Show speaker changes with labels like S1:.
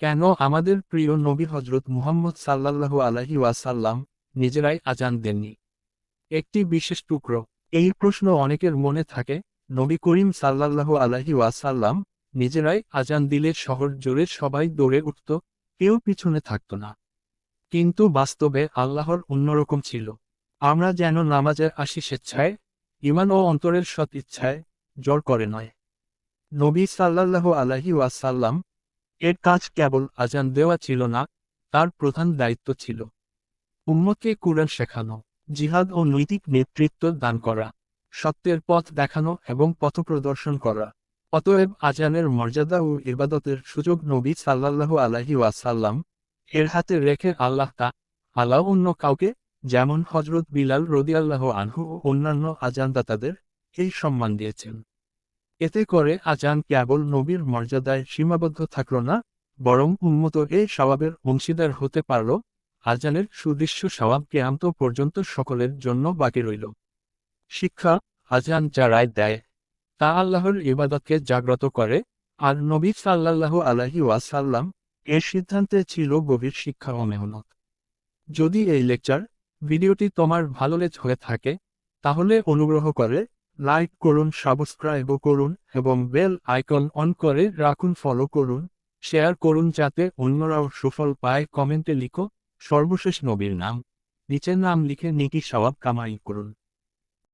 S1: কেন আমাদের প্রিয় নবী হজরত মুহাম্মদ সাল্লাল্লাহু আলাহি ওয়াসাল্লাম নিজেরাই আজান দেননি? একটি বিশেষ টুকরো। এই প্রশ্ন অনেকের মনে থাকে, নবী করিম সাল্লাল্লাহু আলাহি ওয়াসাল্লাম নিজেরাই আজান দিলে শহর জোরে সবাই দৌড়ে উঠত, কেউ পিছনে থাকত না। কিন্তু বাস্তবে আল্লাহর অন্যরকম ছিল। আমরা যেন নামাজে আসি স্বেচ্ছায় ইমান ও অন্তরের সৎ ইচ্ছায় জোর করে নয়। নবী সাল্লাল্লাহু আলাহি ওয়াসাল্লাম এর কাজ কেবল আজান দেওয়া ছিল না, তার প্রধান দায়িত্ব ছিল। উম্মতকে কুরআন শেখানো, জিহাদ ও নৈতিক নেতৃত্ব দান করা, সত্যের পথ দেখানো এবং পথপ্রদর্শন করা। অতএব আজানের মর্যাদা ও ইবাদতের সুযোগ নবী সাল্লাল্লাহু আলাহি ওয়াসাল্লাম এর হাতে রেখে আল্লাহ তা আল্লাহ অন্য কাউকে, যেমন হজরত বিলাল রদিয়াল্লাহ আনহু ও অন্যান্য আজানদাতাদের, এই সম্মান দিয়েছেন। এতে করে আজান কেবল নবীর মর্যাদায় সীমাবদ্ধ থাকল না, বরং উন্মত এই স্বভাবের অংশীদার হতে পারল, আজানের সুদৃশ্য স্বভাব কেয়ান্ত পর্যন্ত সকলের জন্য বাকি রইল। শিক্ষা, আজান যা রায় দেয়, তা আল্লাহর ইবাদতকে জাগ্রত করে, আর নবী সাল্লাল্লাহু আলাহি ওয়াসাল্লাম এর সিদ্ধান্তে ছিল গভীর শিক্ষা ও মেহনত। যদি এই লেকচার ভিডিওটি তোমার ভালো লেজ হয়ে থাকে, তাহলে অনুগ্রহ করে লাইক করুন সাবস্ক্রাইবও করুন এবং বেল আইকন অন করে রাখুন, ফলো করুন, শেয়ার করুন যাতে অন্যরাও সুফল পায়। কমেন্টে লিখো, সর্বশেষ নবীর নাম। নিচের নাম লিখে নিকি সবাব কামাই করুন।